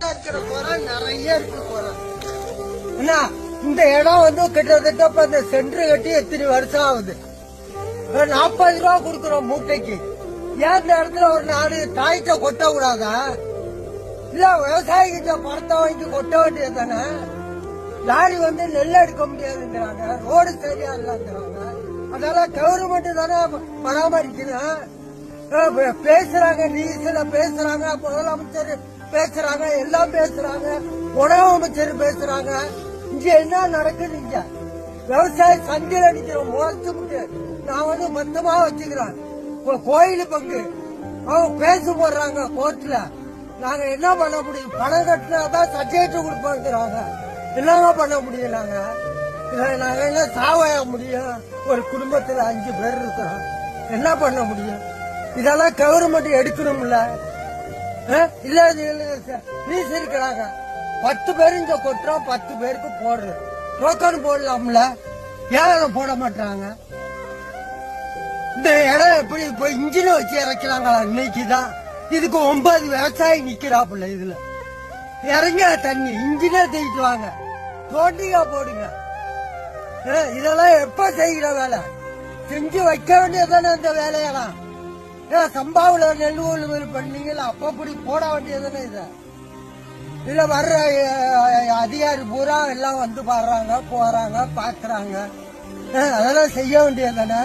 இருக்கிற குறை நிறைய இருக்கு குறை என்ன இந்த இடம் வந்து கிட்டத்தட்ட இப்ப இந்த சென்டர் கட்டி எத்தனை வருஷம் ஆகுது? நாற்பது ரூபா கொடுக்குறோம் மூட்டைக்கு. ஏன் இந்த இடத்துல ஒரு நாலு தாய்க்க கொட்ட கூடாதா இல்ல விவசாயிகிட்ட பணத்தை வாங்கி கொட்ட வேண்டியது தானே லாரி வந்து நெல் எடுக்க முடியாதுங்கிறாங்க. ரோடு சரியா இல்லைங்கிறாங்க. அதனால கவர்மெண்ட் தானே பராமரிக்கணும் அஹ் நீ பேசுறாங்க நியூஸ்ல பேசுறாங்க. முதலமைச்சர் பேசுறாங்க எல்லாம் பேசுறாங்க உணவு அமைச்சர் பேசுறாங்க. இங்க என்ன நடக்குது இங்க? விவசாய சந்தையில நிக்கிற முளைச்சு நான் வந்து மந்தமா வச்சுக்கிறேன். கோயில் பங்கு. அவங்க பேச போடுறாங்க கோர்ட்ல. நாங்க என்ன பண்ண முடியும்? பணம் கட்டினாதான் சர்டிபிகேட் கொடுப்பாங்கிறாங்க. என்னங்க பண்ண முடியும் நாங்க? நாங்க என்ன சாவாய முடியும்? ஒரு குடும்பத்துல அஞ்சு பேர் இருக்கிறோம் என்ன பண்ண முடியும்? இதெல்லாம் கவர்மெண்ட் எடுக்கணும்ல. அஹ்? இல்ல இது இருக்கிறாங்க பத்து பேர் இங்க கொட்டுறோம் பத்து பேருக்கு போடுறோம் டோக்கன் போடலாம்ல. ஏன் போட மாட்டாங்க இந்த இடம் எப்படி இப்ப இன்ஜின் வச்சு இறக்கிறாங்களா? இன்னைக்கு தான் இதுக்கு ஒன்பது விவசாயி நிக்கிறாப்புல இதுல. இறங்க தண்ணி இன்ஜினே தூக்கிட்டு வாங்க. தோண்டியா போடுங்க. இதெல்லாம் எப்ப செய்கிற வேலை? செஞ்சு வைக்க வேண்டியதானே இந்த வேலையெல்லாம். ஏன் நெல் கொள்முதல் பண்ணீங்களா அப்ப அப்படி போட வேண்டியதுன்னு இதை. இதுல வர்ற அதிகாரி பூரா எல்லாம் வந்து பாடுறாங்க போறாங்க பாக்குறாங்க. அதெல்லாம் செய்ய வேண்டியதானே